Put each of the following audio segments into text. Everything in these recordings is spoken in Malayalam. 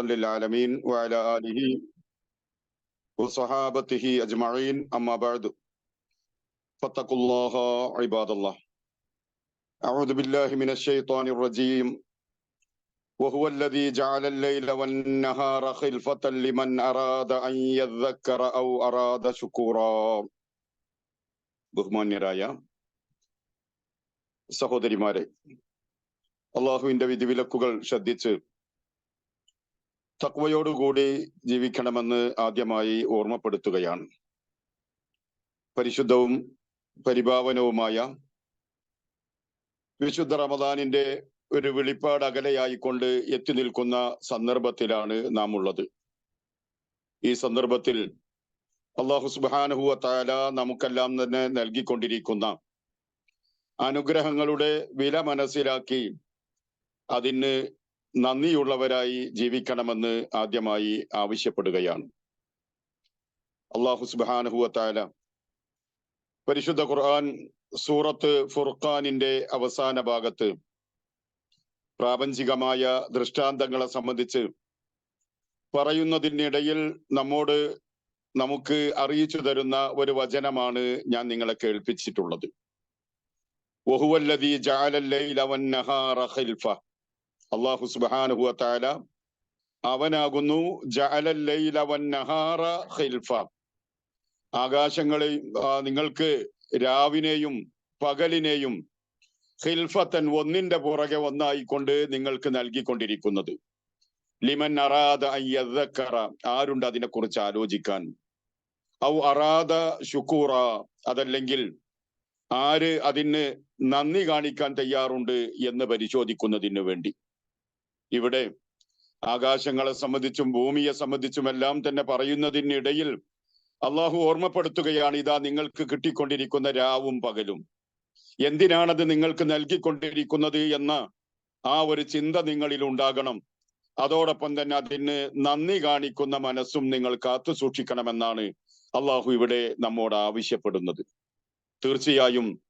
للعالمين وعلى آله وصحابته أجمعين أما بعد فاتقوا الله عباد الله أعوذ بالله من الشيطان الرجيم وهو الذي جعل الليل والنهار خلفة لمن أراد أن يذكر أو أراد شكورا ബഹുമാന്യരായ സഹോദരിമാരെ അള്ളാഹുവിന്റെ വിധിവിലക്കുകൾ ശ്രദ്ധിച്ച് തക്വയോടുകൂടി ജീവിക്കണമെന്ന് ആദ്യമായി ഓർമ്മപ്പെടുത്തുകയാണ്. പരിശുദ്ധവും പരിഭാവനവുമായ വിശുദ്ധ റമദാനിന്റെ ഒരു വെളിപ്പാട് അകലെയായിക്കൊണ്ട് എത്തി നിൽക്കുന്ന സന്ദർഭത്തിലാണ് നാം ഉള്ളത് ഈ സന്ദർഭത്തിൽ അള്ളാഹു സുബാനുഹുവ താല നമുക്കെല്ലാം തന്നെ നൽകിക്കൊണ്ടിരിക്കുന്ന അനുഗ്രഹങ്ങളുടെ വില മനസ്സിലാക്കി അതിന് നന്ദിയുള്ളവരായി ജീവിക്കണമെന്ന് ആദ്യമായി ആവശ്യപ്പെടുകയാണ്. അള്ളാഹു സുബാനുഹുവ താല പരിശുദ്ധ ഖുർആൻ സൂറത്ത് ഫുർഖാനിന്റെ അവസാന ഭാഗത്ത് പ്രാപഞ്ചികമായ ദൃഷ്ടാന്തങ്ങളെ സംബന്ധിച്ച് പറയുന്നതിനിടയിൽ നമ്മോട് നമുക്ക് അറിയിച്ചു തരുന്ന ഒരു വചനമാണ് ഞാൻ നിങ്ങളെ കേൾപ്പിച്ചിട്ടുള്ളത്. വ തആല അവനാകുന്നു ഖിൽഫ. നിങ്ങൾക്ക് രാവിനെയും പകലിനെയും ഖിൽഫത്തൻ ഒന്നിന്റെ പുറകെ ഒന്നായിക്കൊണ്ട് നിങ്ങൾക്ക് നൽകിക്കൊണ്ടിരിക്കുന്നത്. ലിമൻ അറാദ അയ്യക്കറ ആരുണ്ട് അതിനെക്കുറിച്ച് ആലോചിക്കാൻ? ഔ അറാദ ഷുക്കൂറ അതല്ലെങ്കിൽ ആര് അതിന് നന്ദി കാണിക്കാൻ തയ്യാറുണ്ട് എന്ന് പരിശോധിക്കുന്നതിന് വേണ്ടി. ഇവിടെ ആകാശങ്ങളെ സംബന്ധിച്ചും ഭൂമിയെ സംബന്ധിച്ചും എല്ലാം തന്നെ പറയുന്നതിനിടയിൽ അള്ളാഹു ഓർമ്മപ്പെടുത്തുകയാണ് ഇതാ നിങ്ങൾക്ക് കിട്ടിക്കൊണ്ടിരിക്കുന്ന രാവും പകലും. എന്തിനാണത് നിങ്ങൾക്ക് നൽകിക്കൊണ്ടിരിക്കുന്നത് എന്ന ആ ഒരു ചിന്ത നിങ്ങളിൽ ഉണ്ടാകണം. അതോടൊപ്പം തന്നെ അതിന് നന്ദി കാണിക്കുന്ന മനസ്സും നിങ്ങൾ കാത്തു സൂക്ഷിക്കണമെന്നാണ് അള്ളാഹു ഇവിടെ നമ്മോട് ആവശ്യപ്പെടുന്നത്. തീർച്ചയായും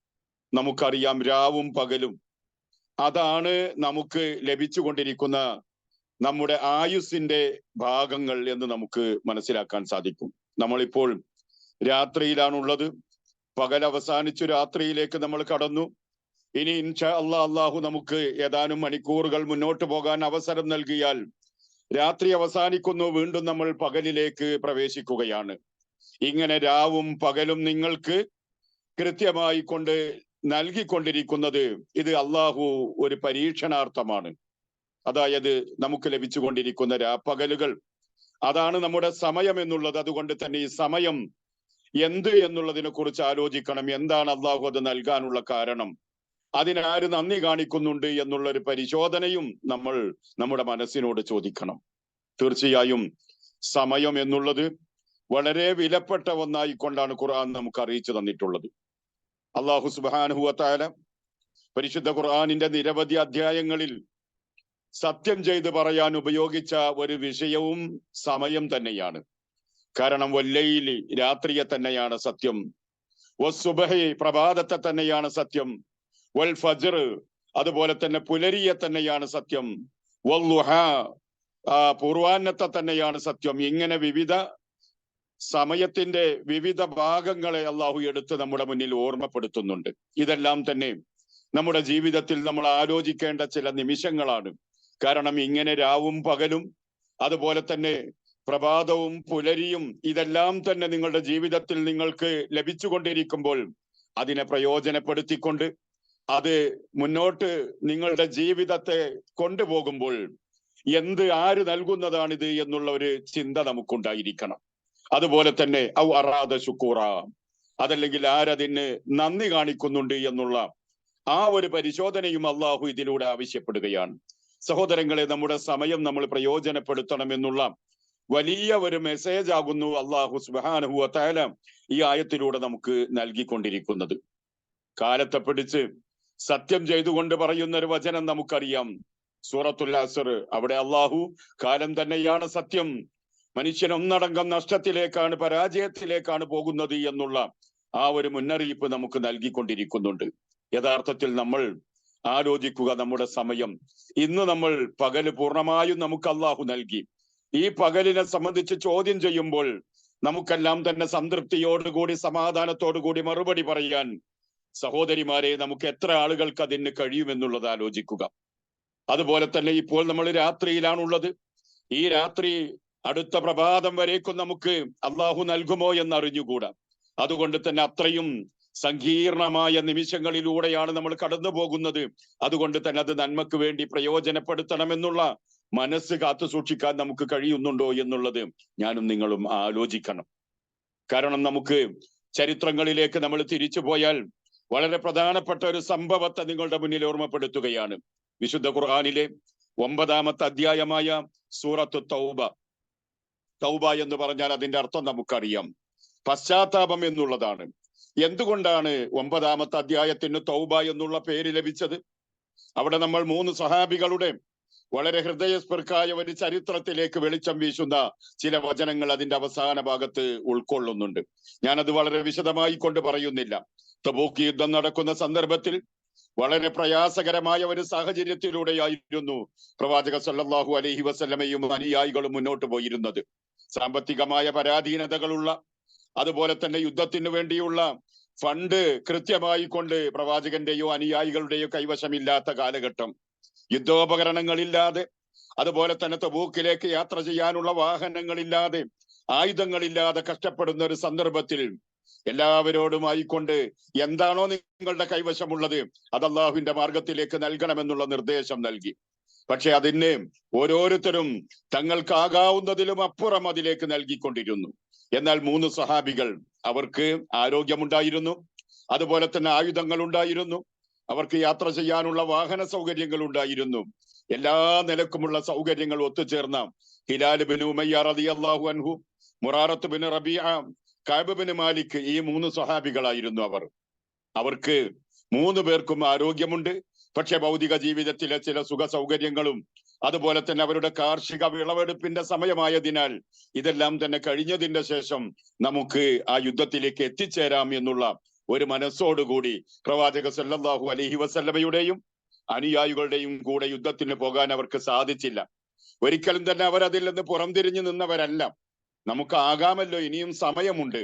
നമുക്കറിയാം രാവും പകലും അതാണ് നമുക്ക് ലഭിച്ചുകൊണ്ടിരിക്കുന്ന നമ്മുടെ ആയുസിന്റെ ഭാഗങ്ങൾ എന്ന് നമുക്ക് മനസ്സിലാക്കാൻ സാധിക്കും. നമ്മളിപ്പോൾ രാത്രിയിലാണുള്ളത്. പകൽ അവസാനിച്ചു രാത്രിയിലേക്ക് നമ്മൾ കടന്നു. ഇനി ഇൻഷാ അള്ളാ അള്ളാഹു നമുക്ക് ഏതാനും മണിക്കൂറുകൾ മുന്നോട്ട് പോകാൻ അവസരം നൽകിയാൽ രാത്രി അവസാനിക്കുന്നു വീണ്ടും നമ്മൾ പകലിലേക്ക് പ്രവേശിക്കുകയാണ്. ഇങ്ങനെ രാവും പകലും നിങ്ങൾക്ക് കൃത്യമായി കൊണ്ട് നൽകിക്കൊണ്ടിരിക്കുന്നത് ഇത് അള്ളാഹു ഒരു പരീക്ഷണാർത്ഥമാണ്. അതായത് നമുക്ക് ലഭിച്ചുകൊണ്ടിരിക്കുന്ന രാപ്പകലുകൾ. അതാണ് നമ്മുടെ സമയം എന്നുള്ളത്. അതുകൊണ്ട് തന്നെ ഈ സമയം എന്ത് എന്നുള്ളതിനെ കുറിച്ച് ആലോചിക്കണം. എന്താണ് അള്ളാഹു അത് നൽകാനുള്ള കാരണം? അതിനാര് നന്ദി കാണിക്കുന്നുണ്ട് എന്നുള്ള ഒരു പരിശോധനയും നമ്മൾ നമ്മുടെ മനസ്സിനോട് ചോദിക്കണം. തീർച്ചയായും സമയം എന്നുള്ളത് വളരെ വിലപ്പെട്ട ഒന്നായിക്കൊണ്ടാണ് ഖുർആൻ നമുക്ക് അറിയിച്ചു തന്നിട്ടുള്ളത്. അള്ളാഹു സുബാനുഹുവത്താല പരിശുദ്ധ ഖുർആാനിന്റെ നിരവധി അധ്യായങ്ങളിൽ സത്യം ചെയ്ത് പറയാൻ ഉപയോഗിച്ച ഒരു വിഷയവും സമയം തന്നെയാണ്. കാരണം വല്ലയിലി രാത്രിയെ തന്നെയാണ് സത്യം. വസുബഹി പ്രഭാതത്തെ തന്നെയാണ് സത്യം. വൽ ഫജർ അതുപോലെ തന്നെ പുലരിയെ തന്നെയാണ് സത്യം. വല്ലുഹ പൂർവാന്നത്തെ തന്നെയാണ് സത്യം. ഇങ്ങനെ വിവിധ സമയത്തിന്റെ വിവിധ ഭാഗങ്ങളെ അള്ളാഹു എടുത്ത് നമ്മുടെ മുന്നിൽ ഓർമ്മപ്പെടുത്തുന്നുണ്ട്. ഇതെല്ലാം തന്നെ നമ്മുടെ ജീവിതത്തിൽ നമ്മൾ ആലോചിക്കേണ്ട ചില നിമിഷങ്ങളാണ്. കാരണം ഇങ്ങനെ രാവും പകലും അതുപോലെ തന്നെ പ്രഭാതവും പുലരിയും ഇതെല്ലാം തന്നെ നിങ്ങളുടെ ജീവിതത്തിൽ നിങ്ങൾക്ക് ലഭിച്ചുകൊണ്ടിരിക്കുമ്പോൾ അതിനെ പ്രയോജനപ്പെടുത്തിക്കൊണ്ട് അത് മുന്നോട്ട് നിങ്ങളുടെ ജീവിതത്തെ കൊണ്ടുപോകുമ്പോൾ എന്ത് ആര് നൽകുന്നതാണിത് എന്നുള്ള ഒരു ചിന്ത നമുക്കുണ്ടായിരിക്കണം. അതുപോലെ തന്നെ ഔ അറാദ ശുക്കൂറ. അതല്ലെങ്കിൽ ആരതിന് നന്ദി കാണിക്കുന്നുണ്ട് എന്നുള്ള ആ ഒരു പരിശോധനയും അള്ളാഹു ഇതിലൂടെ ആവശ്യപ്പെടുകയാണ്. സഹോദരങ്ങളെ നമ്മുടെ സമയം നമ്മൾ പ്രയോജനപ്പെടുത്തണം എന്നുള്ള വലിയ ഒരു മെസ്സേജ് ആകുന്നു അള്ളാഹു സുബാനഹു താല ഈ ആയത്തിലൂടെ നമുക്ക് നൽകിക്കൊണ്ടിരിക്കുന്നത്. കാലത്തെ പിടിച്ച് സത്യം ചെയ്തുകൊണ്ട് പറയുന്ന ഒരു വചനം നമുക്കറിയാം. സൂറത്തുൽ അസർ അവിടെ അള്ളാഹു കാലം തന്നെയാണ് സത്യം. മനുഷ്യൻ ഒന്നടങ്കം നഷ്ടത്തിലേക്കാണ് പരാജയത്തിലേക്കാണ് പോകുന്നത് എന്നുള്ള ആ ഒരു മുന്നറിയിപ്പ് നമുക്ക് നൽകിക്കൊണ്ടിരിക്കുന്നുണ്ട്. യഥാർത്ഥത്തിൽ നമ്മൾ ആലോചിക്കുക നമ്മുടെ സമയം. ഇന്ന് നമ്മൾ പകൽ പൂർണമായും നമുക്ക് അള്ളാഹു നൽകി. ഈ പകലിനെ സംബന്ധിച്ച് ചോദ്യം ചെയ്യുമ്പോൾ നമുക്കെല്ലാം തന്നെ സംതൃപ്തിയോടുകൂടി സമാധാനത്തോടുകൂടി മറുപടി പറയാൻ സഹോദരിമാരെ നമുക്ക് എത്ര ആളുകൾക്ക് അതിന് കഴിയുമെന്നുള്ളത് ആലോചിക്കുക. അതുപോലെ തന്നെ ഇപ്പോൾ നമ്മൾ രാത്രിയിലാണുള്ളത്. ഈ രാത്രി അടുത്ത പ്രഭാതം വരേക്കും നമുക്ക് അള്ളാഹു നൽകുമോ എന്ന് അറിഞ്ഞുകൂടാ അതുകൊണ്ട് തന്നെ അത്രയും സങ്കീർണമായ നിമിഷങ്ങളിലൂടെയാണ് നമ്മൾ കടന്നു പോകുന്നത്. അതുകൊണ്ട് തന്നെ അത് നന്മക്ക് വേണ്ടി പ്രയോജനപ്പെടുത്തണമെന്നുള്ള മനസ്സ് കാത്തു സൂക്ഷിക്കാൻ നമുക്ക് കഴിയുന്നുണ്ടോ എന്നുള്ളത് ഞാനും നിങ്ങളും ആലോചിക്കണം. കാരണം നമുക്ക് ചരിത്രങ്ങളിലേക്ക് നമ്മൾ തിരിച്ചു പോയാൽ വളരെ പ്രധാനപ്പെട്ട ഒരു സംഭവത്തെ നിങ്ങളുടെ മുന്നിൽ ഓർമ്മപ്പെടുത്തുകയാണ്. വിശുദ്ധ ഖുർആാനിലെ ഒമ്പതാമത്തെ അധ്യായമായ സൂറത്ത് തൗബ. തൗബ എന്ന് പറഞ്ഞാൽ അതിന്റെ അർത്ഥം നമുക്കറിയാം. പശ്ചാത്താപം എന്നുള്ളതാണ്. എന്തുകൊണ്ടാണ് ഒമ്പതാമത്തെ അധ്യായത്തിന് തൗബ എന്നുള്ള പേര് ലഭിച്ചത്? അവിടെ നമ്മൾ മൂന്ന് സഹാബികളുടെ വളരെ ഹൃദയസ്പർക്കായ ഒരു ചരിത്രത്തിലേക്ക് വെളിച്ചം വീശുന്ന ചില വചനങ്ങൾ അതിന്റെ അവസാന ഭാഗത്ത് ഉൾക്കൊള്ളുന്നുണ്ട്. ഞാനത് വളരെ വിശദമായി കൊണ്ട് പറയുന്നില്ല. തബൂക്ക് യുദ്ധം നടക്കുന്ന സന്ദർഭത്തിൽ വളരെ പ്രയാസകരമായ ഒരു സാഹചര്യത്തിലൂടെയായിരുന്നു പ്രവാചക സല്ലാഹു അലഹി വസല്ലമയും അനുയായികളും മുന്നോട്ട് പോയിരുന്നത്. സാമ്പത്തികമായ പരാധീനതകളുള്ള അതുപോലെ തന്നെ യുദ്ധത്തിന് വേണ്ടിയുള്ള ഫണ്ട് കൃത്യമായി കൊണ്ട് പ്രവാചകന്റെയോ അനുയായികളുടെയോ കൈവശമില്ലാത്ത കാലഘട്ടം. യുദ്ധോപകരണങ്ങളില്ലാതെ അതുപോലെ തന്നെ തബൂക്കിലേക്ക് യാത്ര ചെയ്യാനുള്ള വാഹനങ്ങളില്ലാതെ ആയുധങ്ങളില്ലാതെ കഷ്ടപ്പെടുന്ന ഒരു സന്ദർഭത്തിൽ എല്ലാവരോടുമായി കൊണ്ട് എന്താണോ നിങ്ങളുടെ കൈവശമുള്ളത് അത് അള്ളാഹുവിന്റെ മാർഗത്തിലേക്ക് നൽകണമെന്നുള്ള നിർദ്ദേശം നൽകി. പക്ഷെ അതിന് ഓരോരുത്തരും തങ്ങൾക്കാകാവുന്നതിലും അപ്പുറം അതിലേക്ക് നൽകിക്കൊണ്ടിരുന്നു. എന്നാൽ മൂന്ന് സഹാബികൾ അവർക്ക് ആരോഗ്യമുണ്ടായിരുന്നു. അതുപോലെ തന്നെ ആയുധങ്ങൾ ഉണ്ടായിരുന്നു അവർക്ക് യാത്ര ചെയ്യാനുള്ള വാഹന സൗകര്യങ്ങൾ ഉണ്ടായിരുന്നു എല്ലാ നിലക്കുമുള്ള സൗകര്യങ്ങൾ ഒത്തുചേർന്ന ഹിലാൽ ബിൻ ഉമയ്യ റളിയല്ലാഹു അൻഹു Murarah bin Rabia Kab Malik ഈ മൂന്ന് സഹാബികളായിരുന്നു അവർ. അവർക്ക് മൂന്ന് പേർക്കും ആരോഗ്യമുണ്ട്. പക്ഷെ ഭൗതിക ജീവിതത്തിലെ ചില സുഖ സൗകര്യങ്ങളും അതുപോലെ തന്നെ അവരുടെ കാർഷിക വിളവെടുപ്പിന്റെ സമയമായതിനാൽ ഇതെല്ലാം തന്നെ കഴിഞ്ഞതിന്റെ ശേഷം നമുക്ക് ആ യുദ്ധത്തിലേക്ക് എത്തിച്ചേരാം എന്നുള്ള ഒരു മനസ്സോടുകൂടി പ്രവാചക സല്ലാഹു അലഹി വസല്ലമയുടെയും അനുയായികളുടെയും കൂടെ യുദ്ധത്തിന് പോകാൻ അവർക്ക് സാധിച്ചില്ല. ഒരിക്കലും തന്നെ അവർ അതിൽ നിന്ന് പുറംതിരിഞ്ഞു നിന്നവരല്ല. നമുക്ക് ആകാമല്ലോ ഇനിയും സമയമുണ്ട്.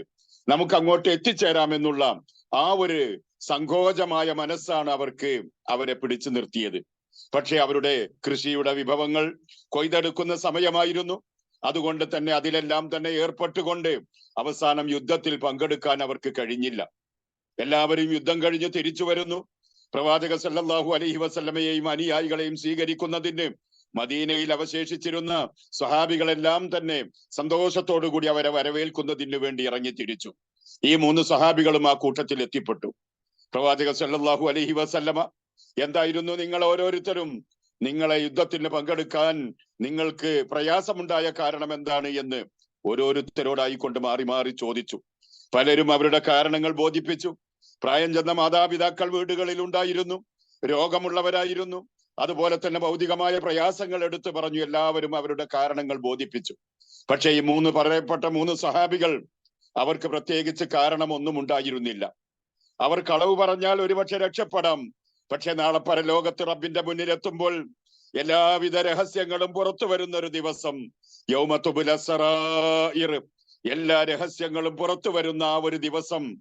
നമുക്ക് അങ്ങോട്ട് എത്തിച്ചേരാം എന്നുള്ള ആ ഒരു സങ്കോചമായ മനസ്സാണ് അവർക്ക് അവരെ പിടിച്ചു നിർത്തിയത്. പക്ഷെ അവരുടെ കൃഷിയുടെ വിഭവങ്ങൾ കൊയ്തെടുക്കുന്ന സമയമായിരുന്നു. അതുകൊണ്ട് തന്നെ അതിലെല്ലാം തന്നെ ഏർപ്പെട്ടുകൊണ്ട് അവസാനം യുദ്ധത്തിൽ പങ്കെടുക്കാൻ അവർക്ക് കഴിഞ്ഞില്ല. എല്ലാവരും യുദ്ധം കഴിഞ്ഞ് തിരിച്ചു വരുന്നു. പ്രവാചക സല്ലാഹു അലഹി വസല്ലമയെയും അനുയായികളെയും സ്വീകരിക്കുന്നതിന് മദീനയിൽ അവശേഷിച്ചിരുന്ന സഹാബികളെല്ലാം തന്നെ സന്തോഷത്തോടു കൂടി അവരെ വരവേൽക്കുന്നതിന് വേണ്ടി ഇറങ്ങി തിരിച്ചു. ഈ മൂന്ന് സഹാബികളും ആ കൂട്ടത്തിൽ എത്തിപ്പെട്ടു. പ്രവാചക സല്ലാഹു അലഹി വസല്ലമ എന്തായിരുന്നു നിങ്ങൾ ഓരോരുത്തരും നിങ്ങളെ യുദ്ധത്തിന് പങ്കെടുക്കാൻ നിങ്ങൾക്ക് പ്രയാസമുണ്ടായ കാരണം എന്താണ് എന്ന് ഓരോരുത്തരോടായിക്കൊണ്ട് മാറി മാറി ചോദിച്ചു. പലരും അവരുടെ കാരണങ്ങൾ ബോധിപ്പിച്ചു. പ്രായം ചെന്ന മാതാപിതാക്കൾ വീടുകളിൽ ഉണ്ടായിരുന്നു രോഗമുള്ളവരായിരുന്നു. അതുപോലെ തന്നെ ഭൗതികമായ പ്രയാസങ്ങൾ എടുത്തു പറഞ്ഞു എല്ലാവരും അവരുടെ കാരണങ്ങൾ ബോധിപ്പിച്ചു. പക്ഷേ ഈ മൂന്ന് പറയപ്പെട്ട മൂന്ന് സഹാബികൾ അവർക്ക് പ്രത്യേകിച്ച് കാരണമൊന്നും ഉണ്ടായിരുന്നില്ല. അവർ കളവ് പറഞ്ഞാൽ ഒരുപക്ഷെ രക്ഷപ്പെടാം. പക്ഷെ നാളെ പരലോകത്ത് റബ്ബിന്റെ മുന്നിലെത്തുമ്പോൾ എല്ലാവിധ രഹസ്യങ്ങളും പുറത്തു വരുന്ന ഒരു ദിവസം യൗമത്തുബുലസറായിർ എല്ലാ രഹസ്യങ്ങളും പുറത്തു വരുന്ന ആ ഒരു ദിവസം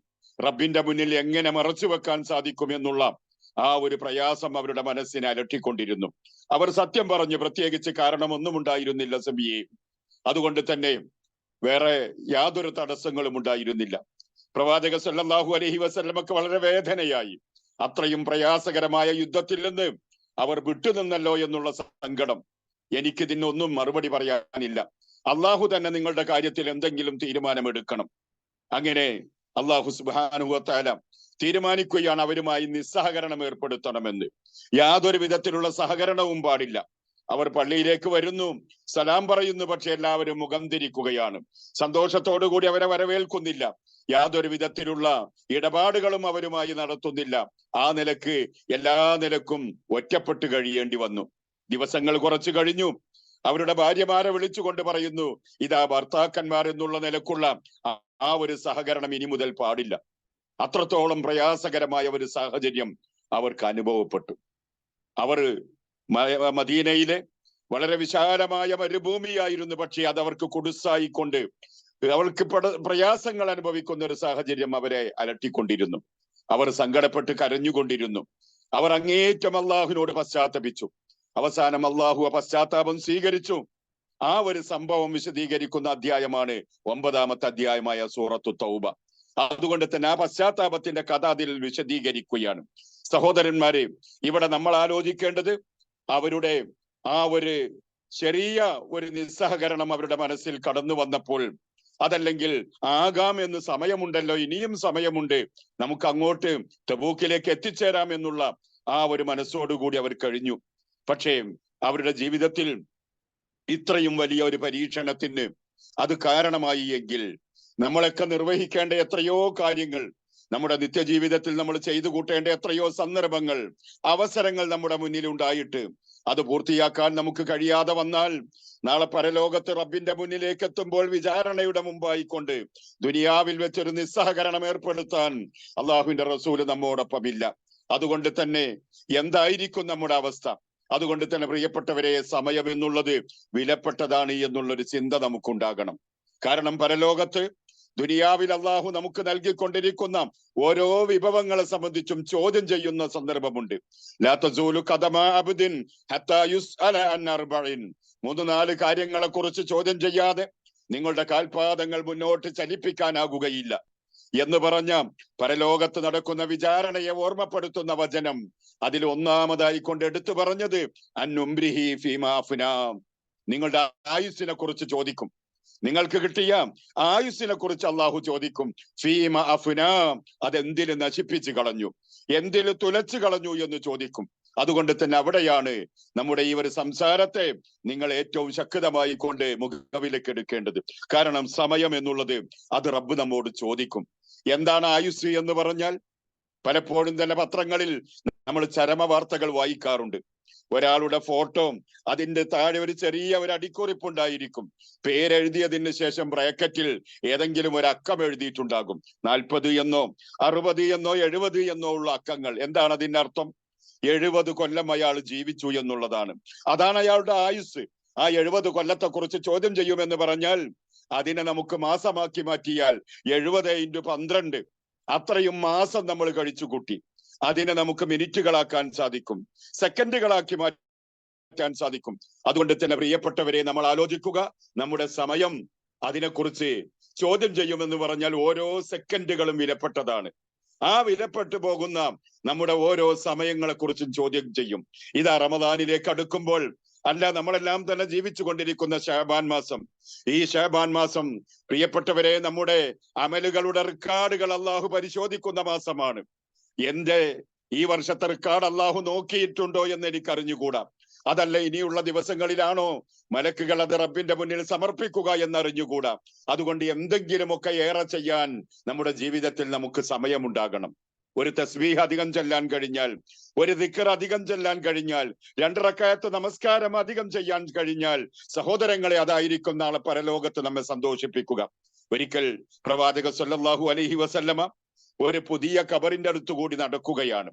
റബ്ബിന്റെ മുന്നിൽ എങ്ങനെ മറച്ചു വെക്കാൻ സാധിക്കും എന്നുള്ള ആ ഒരു പ്രയാസം അവരുടെ മനസ്സിനെ അലട്ടിക്കൊണ്ടിരുന്നു. അവർ സത്യം പറഞ്ഞു പ്രത്യേകിച്ച് കാരണമൊന്നും ഉണ്ടായിരുന്നില്ല സെമിയെ. അതുകൊണ്ട് തന്നെ വേറെ യാതൊരു തടസ്സങ്ങളും ഉണ്ടായിരുന്നില്ല. പ്രവാചക സല്ലാഹു അലഹി വസല്ലമക്ക് വളരെ വേദനയായി. അത്രയും പ്രയാസകരമായ യുദ്ധത്തിൽ നിന്ന് അവർ വിട്ടുനിന്നല്ലോ എന്നുള്ള സങ്കടം. എനിക്കിതിനൊന്നും മറുപടി പറയാനില്ല. അള്ളാഹു തന്നെ നിങ്ങളുടെ കാര്യത്തിൽ എന്തെങ്കിലും തീരുമാനമെടുക്കണം. അങ്ങനെ അള്ളാഹു സുബാനുഹത്താല തീരുമാനിക്കുകയാണ് അവരുമായി നിസ്സഹകരണം ഏർപ്പെടുത്തണമെന്ന്. യാതൊരു വിധത്തിലുള്ള സഹകരണവും പാടില്ല. അവർ പള്ളിയിലേക്ക് വരുന്നു സലാം പറയുന്നു പക്ഷെ എല്ലാവരും മുഖം തിരിക്കുകയാണ്. സന്തോഷത്തോടു കൂടി അവരെ വരവേൽക്കുന്നില്ല. യാതൊരു വിധത്തിലുള്ള ഇടപാടുകളും അവരുമായി നടത്തുന്നില്ല. ആ നിലയ്ക്ക് എല്ലാ നിലക്കും ഒറ്റപ്പെട്ട് കഴിയേണ്ടി വന്നു. ദിവസങ്ങൾ കുറച്ചു കഴിഞ്ഞു. അവരുടെ ഭാര്യമാരെ വിളിച്ചുകൊണ്ട് പറയുന്നു ഇതാ ഭർത്താക്കന്മാർ എന്നുള്ള നിലക്കുള്ള ആ- ആ ഒരു സഹകരണം ഇനി മുതൽ പാടില്ല. അത്രത്തോളം പ്രയാസകരമായ ഒരു സാഹചര്യം അവർക്ക് അനുഭവപ്പെട്ടു. അവർ മദീനയിലെ വളരെ വിശാലമായ മരുഭൂമിയായിരുന്നു പക്ഷെ അത് അവർക്ക് കൊടുസായിക്കൊണ്ട് അവൾക്ക് പ്രയാസങ്ങൾ അനുഭവിക്കുന്ന ഒരു സാഹചര്യം അവരെ അലട്ടിക്കൊണ്ടിരുന്നു. അവർ സങ്കടപ്പെട്ട് കരഞ്ഞുകൊണ്ടിരുന്നു. അവർ അങ്ങേറ്റം അള്ളാഹുവിനോട് പശ്ചാത്തപിച്ചു. അവസാനം അള്ളാഹു ആ പശ്ചാത്താപം സ്വീകരിച്ചു. ആ ഒരു സംഭവം വിശദീകരിക്കുന്ന അധ്യായമാണ് ഒമ്പതാമത്തെ അധ്യായമായ സൂറത്തു തൗബ. അതുകൊണ്ട് തന്നെ ആ പശ്ചാത്താപത്തിന്റെ കഥ അതിൽ വിശദീകരിക്കുകയാണ്. സഹോദരന്മാരെ ഇവിടെ നമ്മൾ ആലോചിക്കേണ്ടത് അവരുടെ ആ ഒരു ചെറിയ ഒരു നിസ്സഹകരണം അവരുടെ മനസ്സിൽ കടന്നു വന്നപ്പോൾ അതല്ലെങ്കിൽ ആകാം എന്ന് സമയമുണ്ടല്ലോ ഇനിയും സമയമുണ്ട്. നമുക്ക് അങ്ങോട്ട് തബൂക്കിലേക്ക് എത്തിച്ചേരാം എന്നുള്ള ആ ഒരു മനസ്സോടുകൂടി അവർ കഴിഞ്ഞു. പക്ഷേ അവരുടെ ജീവിതത്തിൽ ഇത്രയും വലിയ ഒരു പരീക്ഷണത്തിന് അത് കാരണമായി എങ്കിൽ നമ്മളൊക്കെ നിർവഹിക്കേണ്ട എത്രയോ കാര്യങ്ങൾ നമ്മുടെ നിത്യജീവിതത്തിൽ നമ്മൾ ചെയ്തു കൂട്ടേണ്ട എത്രയോ സന്ദർഭങ്ങൾ അവസരങ്ങൾ നമ്മുടെ മുന്നിൽ ഉണ്ടായിട്ട് അത് പൂർത്തിയാക്കാൻ നമുക്ക് കഴിയാതെ വന്നാൽ നാളെ പരലോകത്ത് റബ്ബിന്റെ മുന്നിലേക്ക് എത്തുമ്പോൾ വിചാരണയുടെ മുമ്പായിക്കൊണ്ട് ദുനിയാവിൽ വെച്ചൊരു നിസ്സഹകരണം ഏർപ്പെടുത്താൻ അള്ളാഹുവിന്റെ റസൂൽ നമ്മോടൊപ്പമില്ല. അതുകൊണ്ട് തന്നെ എന്തായിരിക്കും നമ്മുടെ അവസ്ഥ? അതുകൊണ്ട് തന്നെ പ്രിയപ്പെട്ടവരെ സമയം എന്നുള്ളത് വിലപ്പെട്ടതാണ് എന്നുള്ളൊരു ചിന്ത നമുക്കുണ്ടാകണം. കാരണം പരലോകത്ത് ദുനിയാവിൽ അള്ളാഹു നമുക്ക് നൽകിക്കൊണ്ടിരിക്കുന്ന ഓരോ വിഭവങ്ങളെ സംബന്ധിച്ചും ചോദ്യം ചെയ്യുന്ന സന്ദർഭമുണ്ട്. മൂന്ന് നാല് കാര്യങ്ങളെ കുറിച്ച് ചോദ്യം ചെയ്യാതെ നിങ്ങളുടെ കാൽപാദങ്ങൾ മുന്നോട്ട് ചലിപ്പിക്കാനാകുകയില്ല. എന്ന് പറഞ്ഞ പരലോകത്ത് നടക്കുന്ന വിചാരണയെ ഓർമ്മപ്പെടുത്തുന്ന വചനം അതിൽ ഒന്നാമതായി കൊണ്ട് എടുത്തു പറഞ്ഞത് അന്നുംബ്രിഹി ഫീമാഫുന നിങ്ങളുടെ ആയുസ്സിനെ കുറിച്ച് ചോദിക്കും. നിങ്ങൾക്ക് കിട്ടിയ ആയുസ്സിനെ കുറിച്ച് അള്ളാഹു ചോദിക്കും. ഫീമ അഫുന. അതെന്തിൽ നശിപ്പിച്ചു കളഞ്ഞു? എന്തിൽ തുലച്ചു കളഞ്ഞു എന്ന് ചോദിക്കും. അതുകൊണ്ട് തന്നെ അവിടെയാണ് നമ്മുടെ ഈ ഒരു സംസാരത്തെ നിങ്ങൾ ഏറ്റവും ശക്തമായി കൊണ്ട് മുഖവിലേക്ക് എടുക്കേണ്ടത്. കാരണം സമയം എന്നുള്ളത് അത് റബ്ബ് നമ്മോട് ചോദിക്കും. എന്താണ് ആയുസ് എന്ന് പറഞ്ഞാൽ പലപ്പോഴും തന്നെ പത്രങ്ങളിൽ നമ്മൾ ചരമ വാർത്തകൾ വായിക്കാറുണ്ട്. ഒരാളുടെ ഫോട്ടോ അതിന്റെ താഴെ ഒരു ചെറിയ ഒരു അടിക്കുറിപ്പുണ്ടായിരിക്കും. പേരെഴുതിയതിന് ശേഷം ബ്രാക്കറ്റിൽ ഏതെങ്കിലും ഒരു അക്കം എഴുതിയിട്ടുണ്ടാകും. നാൽപ്പത് എന്നോ അറുപത് എന്നോ എഴുപത് എന്നോ ഉള്ള അക്കങ്ങൾ. എന്താണ് അതിന്റെ അർത്ഥം? എഴുപത് കൊല്ലം അയാൾ ജീവിച്ചു എന്നുള്ളതാണ്. അതാണ് അയാളുടെ ആയുസ് ആ എഴുപത് കൊല്ലത്തെ കുറിച്ച് ചോദ്യം ചെയ്യുമെന്ന് പറഞ്ഞാൽ അതിനെ നമുക്ക് മാസമാക്കി മാറ്റിയാൽ എഴുപത് ഇന്റു പന്ത്രണ്ട്. അത്രയും മാസം നമ്മൾ കഴിച്ചു കൂട്ടി. അതിനെ നമുക്ക് മിനിറ്റുകളാക്കാൻ സാധിക്കും. സെക്കൻഡുകളാക്കി മാറ്റാൻ സാധിക്കും. അതുകൊണ്ട് തന്നെ പ്രിയപ്പെട്ടവരെ നമ്മൾ ആലോചിക്കുക നമ്മുടെ സമയം അതിനെക്കുറിച്ച് ചോദ്യം ചെയ്യുമെന്ന് പറഞ്ഞാൽ ഓരോ സെക്കൻഡുകളും വിലപ്പെട്ടതാണ്. ആ വിലപ്പെട്ടു പോകുന്ന നമ്മുടെ ഓരോ സമയങ്ങളെ കുറിച്ചും ചോദ്യം ചെയ്യും. ഇതാ റമദാനിലേക്ക് അടുക്കുമ്പോൾ അല്ല നമ്മളെല്ലാം തന്നെ ജീവിച്ചു കൊണ്ടിരിക്കുന്ന ഷാബാൻ മാസം. ഈ ഷഹബാൻ മാസം പ്രിയപ്പെട്ടവരെ നമ്മുടെ അമലുകളുടെ റെക്കോർഡുകൾ അള്ളാഹു പരിശോധിക്കുന്ന മാസമാണ്. എന്റെ ഈ വർഷത്തെ റെക്കാർഡ് അള്ളാഹു നോക്കിയിട്ടുണ്ടോ എന്ന് എനിക്ക് അറിഞ്ഞുകൂടാ അതല്ല ഇനിയുള്ള ദിവസങ്ങളിലാണോ മലക്കുകൾ അത് റബ്ബിന്റെ മുന്നിൽ സമർപ്പിക്കുക എന്നറിഞ്ഞുകൂടാ. അതുകൊണ്ട് എന്തെങ്കിലുമൊക്കെ ഏറെ ചെയ്യാൻ നമ്മുടെ ജീവിതത്തിൽ നമുക്ക് സമയമുണ്ടാകണം. ഒരു തസ്ബീഹ് അധികം ചെല്ലാൻ കഴിഞ്ഞാൽ ഒരു ദിക്കർ അധികം ചെല്ലാൻ കഴിഞ്ഞാൽ രണ്ടിറക്കായത്ത് നമസ്കാരം അധികം ചെയ്യാൻ കഴിഞ്ഞാൽ സഹോദരങ്ങളെ അതായിരിക്കും നാളെ പരലോകത്ത് നമ്മെ സന്തോഷിപ്പിക്കുക. ഒരിക്കൽ പ്രവാചക സല്ലല്ലാഹു അലൈഹി വസല്ലമ ഒരു പുതിയ കബറിന്റെ അടുത്തുകൂടി നടക്കുകയാണ്.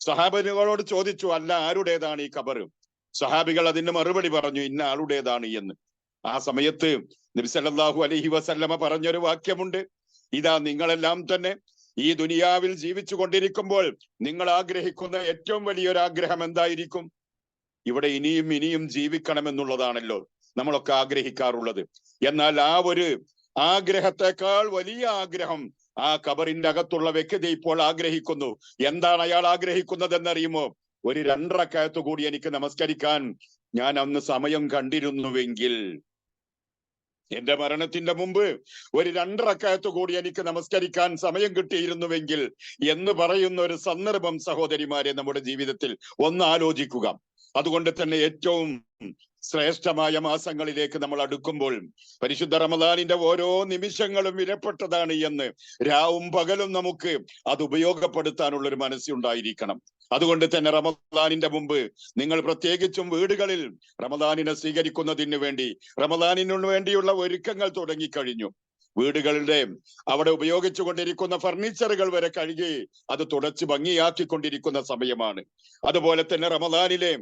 സഹാബികളോട് ചോദിച്ചു അല്ല ആരുടേതാണ് ഈ കബറ്? സഹാബികൾ അതിന് മറുപടി പറഞ്ഞു ഇന്ന ആളുടേതാണ് എന്ന്. ആ സമയത്ത് നബി അലഹി അലൈഹി വസല്ലമ പറഞ്ഞൊരു വാക്യമുണ്ട്. ഇതാ നിങ്ങളെല്ലാം തന്നെ ഈ ദുനിയാവിൽ ജീവിച്ചു കൊണ്ടിരിക്കുമ്പോൾ നിങ്ങൾ ആഗ്രഹിക്കുന്ന ഏറ്റവും വലിയൊരു ആഗ്രഹം എന്തായിരിക്കും? ഇവിടെ ഇനിയും ഇനിയും ജീവിക്കണമെന്നുള്ളതാണല്ലോ നമ്മളൊക്കെ ആഗ്രഹിക്കാറുള്ളത്. എന്നാൽ ആ ഒരു ആഗ്രഹത്തെക്കാൾ വലിയ ആഗ്രഹം ആ കബറിന്റെ അകത്തുള്ള വ്യക്തി ഇപ്പോൾ ആഗ്രഹിക്കുന്നു. എന്താണ് അയാൾ ആഗ്രഹിക്കുന്നത് എന്നറിയുമോ ഒരു രണ്ടറക്കയത്തു കൂടി എനിക്ക് നമസ്കരിക്കാൻ ഞാൻ അന്ന് സമയം കണ്ടിരുന്നുവെങ്കിൽ. എന്റെ മരണത്തിന്റെ മുമ്പ് ഒരു രണ്ടറക്കയത്തു കൂടി എനിക്ക് നമസ്കരിക്കാൻ സമയം കിട്ടിയിരുന്നുവെങ്കിൽ എന്ന് പറയുന്ന ഒരു സന്ദർഭം സഹോദരിമാരെ നമ്മുടെ ജീവിതത്തിൽ ഒന്ന് ആലോചിക്കുക. അതുകൊണ്ട് തന്നെ ഏറ്റവും ശ്രേഷ്ഠമായ മാസങ്ങളിലേക്ക് നമ്മൾ അടുക്കുമ്പോൾ പരിശുദ്ധ റമദാനിന്റെ ഓരോ നിമിഷങ്ങളും വിലപ്പെട്ടതാണ് എന്ന് രാവും പകലും നമുക്ക് അത് ഉപയോഗപ്പെടുത്താനുള്ള ഒരു മനസ്സുണ്ടായിരിക്കണം. അതുകൊണ്ട് തന്നെ റമദാനിന്റെ മുമ്പ് നിങ്ങൾ പ്രത്യേകിച്ചും വീടുകളിൽ റമദാനിനെ സ്വീകരിക്കുന്നതിന് വേണ്ടി റമദാനിനു വേണ്ടിയുള്ള ഒരുക്കങ്ങൾ തുടങ്ങിക്കഴിഞ്ഞു. വീടുകളുടെ അവിടെ ഉപയോഗിച്ചു കൊണ്ടിരിക്കുന്ന ഫർണിച്ചറുകൾ വരെ കഴുകി അത് തുടച്ച് ഭംഗിയാക്കിക്കൊണ്ടിരിക്കുന്ന സമയമാണ്. അതുപോലെ തന്നെ റമദാനിലെ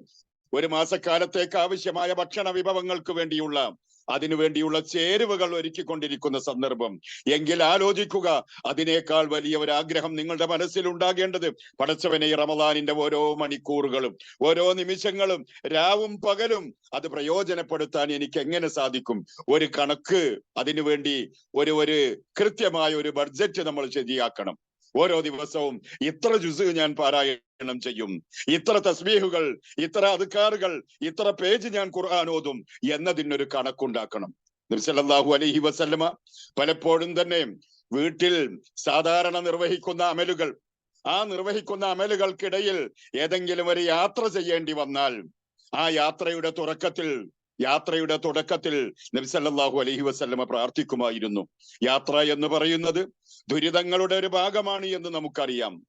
ഒരു മാസക്കാലത്തേക്ക് ആവശ്യമായ ഭക്ഷണ വിഭവങ്ങൾക്ക് വേണ്ടിയുള്ള അതിനുവേണ്ടിയുള്ള ചേരുവകൾ ഒരുക്കിക്കൊണ്ടിരിക്കുന്ന സന്ദർഭം. എങ്കിൽ ആലോചിക്കുക അതിനേക്കാൾ വലിയ ഒരു ആഗ്രഹം നിങ്ങളുടെ മനസ്സിൽ ഉണ്ടാകേണ്ടത് പടച്ചവനെ റമദാനിന്റെ ഓരോ മണിക്കൂറുകളും ഓരോ നിമിഷങ്ങളും രാവും പകലും അത് പ്രയോജനപ്പെടുത്താൻ എനിക്ക് എങ്ങനെ സാധിക്കും? ഒരു കണക്ക് അതിനുവേണ്ടി ഒരു ഒരു കൃത്യമായ ഒരു ബഡ്ജറ്റ് നമ്മൾ ശരിയാക്കണം. ഓരോ ദിവസവും ഇത്ര ജുസ് ഞാൻ പാരായണം ചെയ്യും. ഇത്ര തസ്ബീഹുകൾ ഇത്ര അധികാറുകൾ ഇത്ര പേജ് ഞാൻ ഖുർആൻ ഓതും എന്നതിനൊരു കണക്കുണ്ടാക്കണം. നിർസലാഹു അലഹി വസല്ലമ പലപ്പോഴും തന്നെ വീട്ടിൽ സാധാരണ നിർവഹിക്കുന്ന അമലുകൾ ആ നിർവഹിക്കുന്ന അമലുകൾക്കിടയിൽ ഏതെങ്കിലും ഒരു യാത്ര ചെയ്യേണ്ടി വന്നാൽ ആ യാത്രയുടെ തുടക്കത്തിൽ യാത്രയുടെ തുടക്കത്തിൽ നബിസല്ലാഹു അലഹി വസല്ലമ പ്രാർത്ഥിക്കുമായിരുന്നു. യാത്ര എന്ന് പറയുന്നത് ദുരിതങ്ങളുടെ ഒരു ഭാഗമാണ് എന്ന് നമുക്കറിയാം.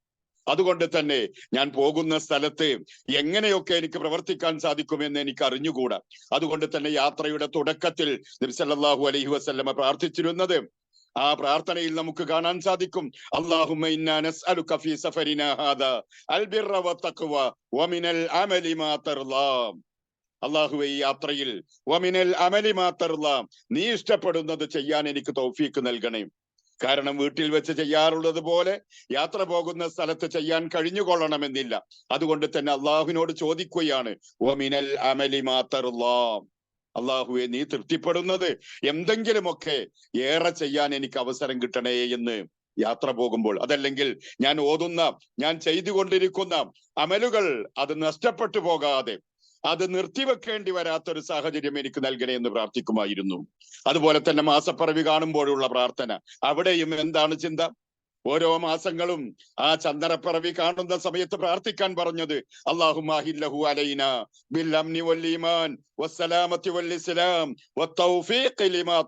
അതുകൊണ്ട് തന്നെ ഞാൻ പോകുന്ന സ്ഥലത്ത് എങ്ങനെയൊക്കെ എനിക്ക് പ്രവർത്തിക്കാൻ സാധിക്കുമെന്ന് എനിക്ക് അറിഞ്ഞുകൂടാ. അതുകൊണ്ട് തന്നെ യാത്രയുടെ തുടക്കത്തിൽ നബിസല്ലാഹു അലഹി വസല്ലമ പ്രാർത്ഥിച്ചിരുന്നത് ആ പ്രാർത്ഥനയിൽ നമുക്ക് കാണാൻ സാധിക്കും. അല്ലാഹുമ്മ അള്ളാഹുവെ ഈ യാത്രയിൽ വമിനൽ അമലി മാത്രല്ല നീ ഇഷ്ടപ്പെടുന്നത് ചെയ്യാൻ എനിക്ക് തൗഫീക്ക് നൽകണേ. കാരണം വീട്ടിൽ വെച്ച് ചെയ്യാറുള്ളത് പോലെ യാത്ര പോകുന്ന സ്ഥലത്ത് ചെയ്യാൻ കഴിഞ്ഞുകൊള്ളണമെന്നില്ല. അതുകൊണ്ട് തന്നെ അള്ളാഹുവിനോട് ചോദിക്കുകയാണ് വമിനൽ അമലി മാത്തർല അള്ളാഹുവെ നീ തൃപ്തിപ്പെടുന്നത് എന്തെങ്കിലുമൊക്കെ ഏറെ ചെയ്യാൻ എനിക്ക് അവസരം കിട്ടണേ എന്ന് യാത്ര പോകുമ്പോൾ. അതല്ലെങ്കിൽ ഞാൻ ഓതുന്ന ഞാൻ ചെയ്തുകൊണ്ടിരിക്കുന്ന അമലുകൾ അത് നഷ്ടപ്പെട്ടു പോകാതെ അത് നിർത്തിവെക്കേണ്ടി വരാത്തൊരു സാഹചര്യം എനിക്ക് നൽകണേ എന്ന് പ്രാർത്ഥിക്കുമായിരുന്നു. അതുപോലെ തന്നെ മാസപ്പിറവി കാണുമ്പോഴുള്ള പ്രാർത്ഥന. അവിടെയും എന്താണ് ചിന്ത? ഓരോ മാസങ്ങളും ആ ചന്ദനപ്പിറവി കാണുന്ന സമയത്ത് പ്രാർത്ഥിക്കാൻ പറഞ്ഞത് അലൈന ബിൽ അംനി വൽ ഈമാൻ വസ്സലാമത്തി വൽ ഇസ്ലാം ലിമാ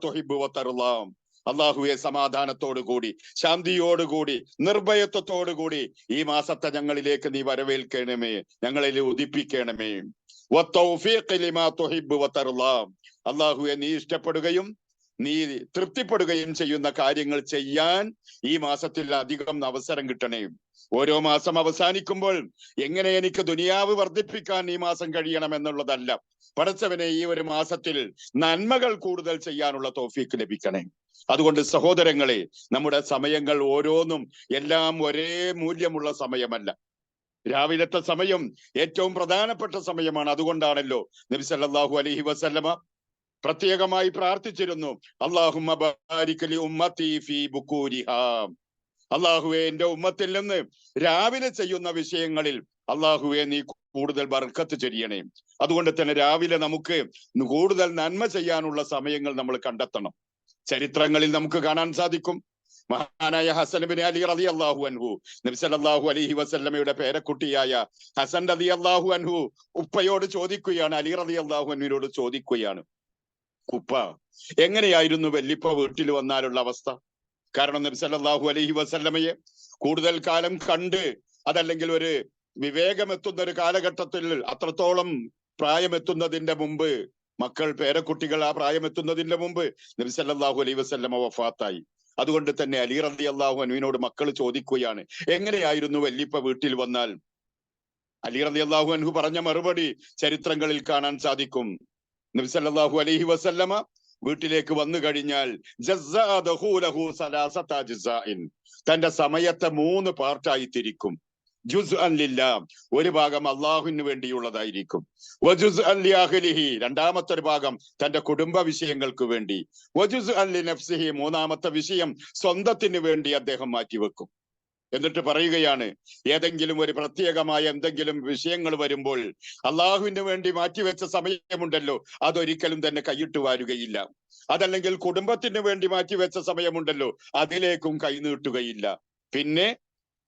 അള്ളാഹുവെ സമാധാനത്തോടു കൂടി ശാന്തിയോടുകൂടി നിർഭയത്വത്തോടു കൂടി ഈ മാസത്തെ ഞങ്ങളിലേക്ക് നീ വരവേൽക്കണമേ ഞങ്ങളിൽ ഉദിപ്പിക്കണമേ. അള്ളാഹുവെ നീ ഇഷ്ടപ്പെടുകയും നീ തൃപ്തിപ്പെടുകയും ചെയ്യുന്ന കാര്യങ്ങൾ ചെയ്യാൻ ഈ മാസത്തിൽ അധികം അവസരം കിട്ടണേ. ഓരോ മാസം അവസാനിക്കുമ്പോൾ എങ്ങനെ എനിക്ക് ദുനിയാവ് വർദ്ധിപ്പിക്കാൻ ഈ മാസം കഴിയണം എന്നുള്ളതല്ല പടച്ചവനെ ഈ ഒരു മാസത്തിൽ നന്മകൾ കൂടുതൽ ചെയ്യാനുള്ള തോഫീക്ക് ലഭിക്കണേ. അതുകൊണ്ട് സഹോദരങ്ങളെ നമ്മുടെ സമയങ്ങൾ ഓരോന്നും എല്ലാം ഒരേ മൂല്യമുള്ള സമയമല്ല. രാവിലത്തെ സമയം ഏറ്റവും പ്രധാനപ്പെട്ട സമയമാണ്. അതുകൊണ്ടാണല്ലോ നബി സല്ലല്ലാഹു അലൈഹി വസല്ലമ പ്രത്യേകമായി പ്രാർത്ഥിച്ചിരുന്നു. അള്ളാഹുമ്മ ഉമ്മത്തി ഫീ അള്ളാഹുവെ എന്റെ ഉമ്മത്തിൽ നിന്ന് രാവിലെ ചെയ്യുന്ന വിഷയങ്ങളിൽ അള്ളാഹുവെ നീ കൂടുതൽ ബർക്കത്ത് ചെയ്യണേ അതുകൊണ്ട് തന്നെ രാവിലെ നമുക്ക് കൂടുതൽ നന്മ ചെയ്യാനുള്ള സമയങ്ങൾ നമ്മൾ കണ്ടെത്തണം. ചരിത്രങ്ങളിൽ നമുക്ക് കാണാൻ സാധിക്കും. മഹാനായ ഹസൻ ബിൻ അലി റതി അള്ളാഹു അൻഹു നബി സല്ലല്ലാഹു അലൈഹി വസല്ലമയുടെ പേരക്കുട്ടിയായ ഹസൻ റതി അള്ളാഹു അൻഹു ഉപ്പയോട് ചോദിക്കുകയാണ്. അലി റതി അള്ളാഹു അൻഹുവിനോട് ചോദിക്കുകയാണ്. ഉപ്പ എങ്ങനെയായിരുന്നു വല്ലിപ്പ വീട്ടിൽ വന്നാലുള്ള അവസ്ഥ? കാരണം നബി സല്ലല്ലാഹു അലൈഹി വസല്ലമയെ കൂടുതൽ കാലം കണ്ട് അതല്ലെങ്കിൽ ഒരു വിവേകമെത്തുന്ന ഒരു കാലഘട്ടത്തിൽ അത്രത്തോളം പ്രായമെത്തുന്നതിന്റെ മുമ്പ് മക്കൾ പേരക്കുട്ടികൾ ആ പ്രായമെത്തുന്നതിന്റെ മുമ്പ് നബിസല്ലാഹു അലൈ വസല്ലമ വഫാത്തായി. അതുകൊണ്ട് തന്നെ അലി റതി അള്ളാഹു അനുവിനോട് മക്കൾ ചോദിക്കുകയാണ് എങ്ങനെയായിരുന്നു വല്ലിപ്പ വീട്ടിൽ വന്നാൽ? അലി റതി അള്ളാഹു അൻഹു പറഞ്ഞ മറുപടി ചരിത്രങ്ങളിൽ കാണാൻ സാധിക്കും. നബിസല്ലാഹു അലൈഹി വസല്ലമ വീട്ടിലേക്ക് വന്നു കഴിഞ്ഞാൽ. തന്റെ സമയത്തെ മൂന്ന് പാർട്ടായി തിരിക്കും. ജുസ് അല്ലില്ല ഒരു ഭാഗം അള്ളാഹുവിന് വേണ്ടിയുള്ളതായിരിക്കും. വജുസ് അല്ലി അഹ്ലിഹി രണ്ടാമത്തെ ഒരു ഭാഗം തന്റെ കുടുംബ വിഷയങ്ങൾക്ക് വേണ്ടി. വജുസ് അല്ലി നഫ്സിഹി മൂന്നാമത്തെ വിഷയം സ്വന്തത്തിന് വേണ്ടി അദ്ദേഹം മാറ്റിവെക്കും. എന്നിട്ട് പറയുകയാണ് ഏതെങ്കിലും ഒരു പ്രത്യേകമായ എന്തെങ്കിലും വിഷയങ്ങൾ വരുമ്പോൾ അള്ളാഹുവിന് വേണ്ടി മാറ്റിവെച്ച സമയമുണ്ടല്ലോ അതൊരിക്കലും തന്നെ കൈയിട്ട് വാരുകയില്ല. അതല്ലെങ്കിൽ കുടുംബത്തിന് വേണ്ടി മാറ്റിവെച്ച സമയമുണ്ടല്ലോ അതിലേക്കും കൈനീട്ടുകയില്ല പിന്നെ